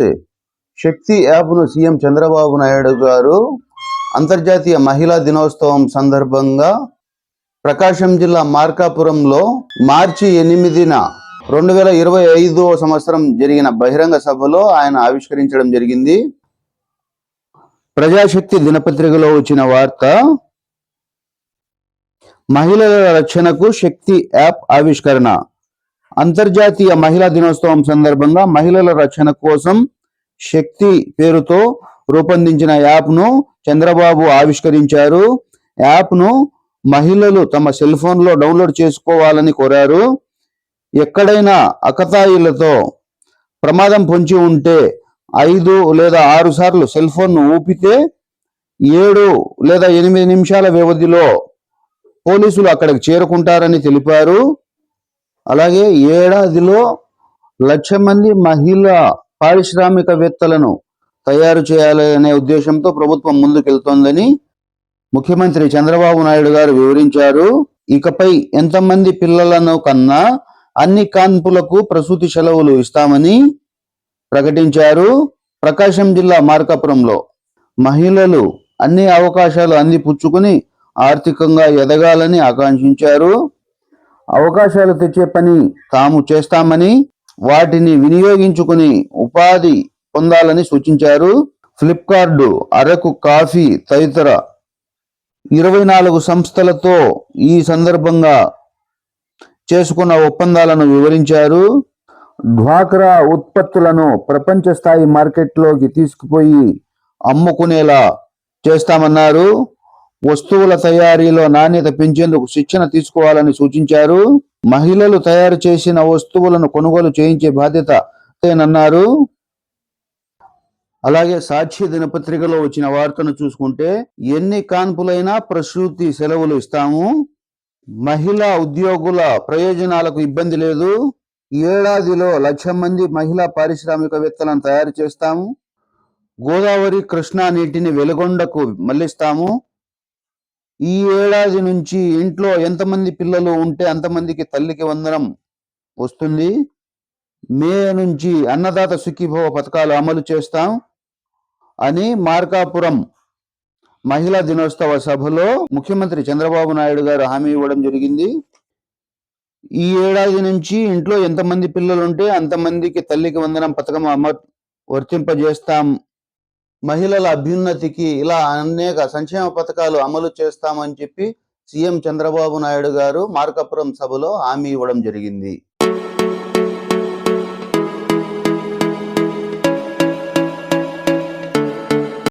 నమస్తే శక్తి యాప్ను సీఎం చంద్రబాబు నాయుడు గారు అంతర్జాతీయ మహిళా దినోత్సవం సందర్భంగా ప్రకాశం జిల్లా మార్కాపురంలో మార్చి ఎనిమిదిన రెండు వేల ఇరవై ఐదో సంవత్సరం జరిగిన బహిరంగ సభలో ఆయన ఆవిష్కరించడం జరిగింది. ప్రజాశక్తి దినపత్రికలో వచ్చిన వార్త మహిళల రక్షణకు శక్తి యాప్ ఆవిష్కరణ. అంతర్జాతీయ మహిళా దినోత్సవం సందర్భంగా మహిళల రక్షణ కోసం శక్తి పేరుతో రూపొందించిన యాప్ను చంద్రబాబు ఆవిష్కరించారు. యాప్ను మహిళలు తమ సెల్ ఫోన్లో డౌన్లోడ్ చేసుకోవాలని కోరారు. ఎక్కడైనా అకతాయిలతో ప్రమాదం పొంచి ఉంటే ఐదు లేదా ఆరు సార్లు సెల్ ఫోన్ను ఊపితే ఏడు లేదా ఎనిమిది నిమిషాల వ్యవధిలో పోలీసులు అక్కడికి చేరుకుంటారని తెలిపారు. అలాగే ఏడాదిలో లక్ష మంది మహిళా పారిశ్రామికవేత్తలను తయారు చేయాలనే ఉద్దేశంతో ప్రభుత్వం ముందుకెళ్తోందని ముఖ్యమంత్రి చంద్రబాబు నాయుడు గారు వివరించారు. ఇకపై ఎంతమంది పిల్లలను కన్నా అన్ని కాన్పులకు ప్రసూతి సెలవులు ఇస్తామని ప్రకటించారు. ప్రకాశం జిల్లా మార్కాపురంలో మహిళలు అన్ని అవకాశాలు అందిపుచ్చుకుని ఆర్థికంగా ఎదగాలని ఆకాంక్షించారు. అవకాశాలు తెచ్చే పని తాము చేస్తామని వాటిని వినియోగించుకుని ఉపాధి పొందాలని సూచించారు. ఫ్లిప్కార్ట్ అరకు కాఫీ తదితర ఇరవై నాలుగు సంస్థలతో ఈ సందర్భంగా చేసుకున్న ఒప్పందాలను వివరించారు. డ్వాక్రా ఉత్పత్తులను ప్రపంచ స్థాయి మార్కెట్లోకి తీసుకుపోయి అమ్ముకునేలా చేస్తామన్నారు. వస్తువుల తయారీలో నాణ్యత పెంచేందుకు శిక్షణ తీసుకోవాలని సూచించారు. మహిళలు తయారు చేసిన వస్తువులను కొనుగోలు చేయించే బాధ్యత అన్నారు అలాగే సాక్షి దినపత్రికలో వచ్చిన వార్తను చూసుకుంటే ఎన్ని కాన్పులైనా ప్రసూతి సెలవులు ఇస్తాము. మహిళా ఉద్యోగుల ప్రయోజనాలకు ఇబ్బంది లేదు. ఏడాదిలో లక్ష మంది మహిళా పారిశ్రామికవేత్తలను తయారు చేస్తాము. గోదావరి కృష్ణా నీటిని వెలుగొండకు మళ్ళిస్తాము. ఈ ఏడాది నుంచి ఇంట్లో ఎంతమంది పిల్లలు ఉంటే అంతమందికి తల్లికి వందనం వస్తుంది. మే నుంచి అన్నదాత సుఖీభవ పథకాలు అమలు చేస్తాం అని మార్కాపురం మహిళా దినోత్సవ సభలో ముఖ్యమంత్రి చంద్రబాబు నాయుడు గారు హామీ ఇవ్వడం జరిగింది. ఈ ఏడాది నుంచి ఇంట్లో ఎంతమంది పిల్లలు ఉంటే అంతమందికి తల్లికి వందనం పథకం అమ వర్తింపజేస్తాం మహిళల అభ్యున్నతికి ఇలా అనేక సంక్షేమ పథకాలు అమలు చేస్తామని చెప్పి సీఎం చంద్రబాబు నాయుడు గారు మార్కాపురం సభలో హామీ ఇవ్వడం జరిగింది.